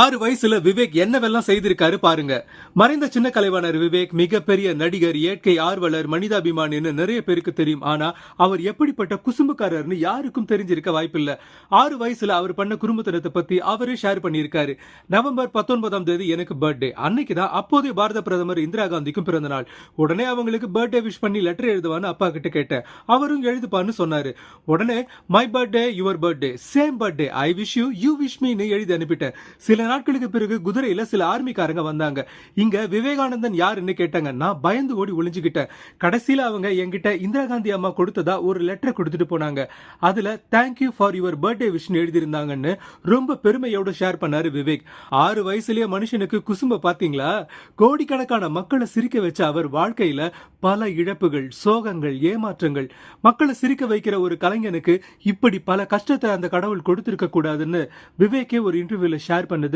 ஆறு வயசுல விவேக் என்னவெல்லாம் செய்திருக்காரு பாருங்க. மறைந்த சின்ன கலைவாணர் விவேக் மிகப்பெரிய நடிகர் இயற்கை ஆர்வலர் மனிதாபிமானின்னு நிறைய பேருக்கு தெரியும். ஆனா அவர் எப்படிப்பட்ட குசும்புக்காரர்னு யாருக்கும் தெரிஞ்சிருக்க வாய்ப்பில்ல. ஆறு வயசுல அவர் பண்ண குடும்பத்தினத்தை பத்தி அவரே ஷேர் பண்ணியிருக்காரு. நவம்பர் பத்தொன்பதாம் தேதி எனக்கு பர்த்டே அன்னைக்கு தான் அப்போதைய பாரத பிரதமர் இந்திரா காந்திக்கும் பிறந்த நாள். உடனே அவங்களுக்கு பர்த்டே விஷ் பண்ணி லெட்டர் எழுதுவான்னு அப்பா கிட்ட கேட்டேன். அவரும் எழுதுப்பான்னு சொன்னாரு. உடனே my birthday your birthday same birthday I wish you you wish மீன்னு எழுதி அனுப்பிட்டேன். சில நாட்களுக்கு பிறகு குதிரையில சில ஆர்மிக்காரங்க வந்தாங்க. இங்க விவேகானந்தன் யாருன்னு கேட்டாங்க. நான் பயந்து ஓடி ஒளிஞ்சுக்கிட்டேன். கடைசியில அவங்க என்கிட்ட இந்திரா காந்தி அம்மா கொடுத்ததா ஒரு லெட்டர் கொடுத்துட்டு போனாங்க. அதுல thank you for your birthday Vishnu எழுதியிருந்தாங்கன்னு ரொம்ப பெருமையோட ஷேர் பண்ணாரு விவேக். ஆறு வயசுலயே மனுஷனுக்கு குசும்ப பாத்தீங்களா? கோடிக்கணக்கான மக்களை சிரிக்க வச்ச அவர் வாழ்க்கையில பல இழப்புகள் சோகங்கள் ஏமாற்றங்கள். மக்களை சிரிக்க வைக்கிற ஒரு கலைஞனுக்கு இப்படி பல கஷ்டத்தை அந்த கடவுள் கொடுத்திருக்க கூடாதுன்னு விவேக்கே ஒரு இன்டர்வியூல ஷேர் பண்ணது.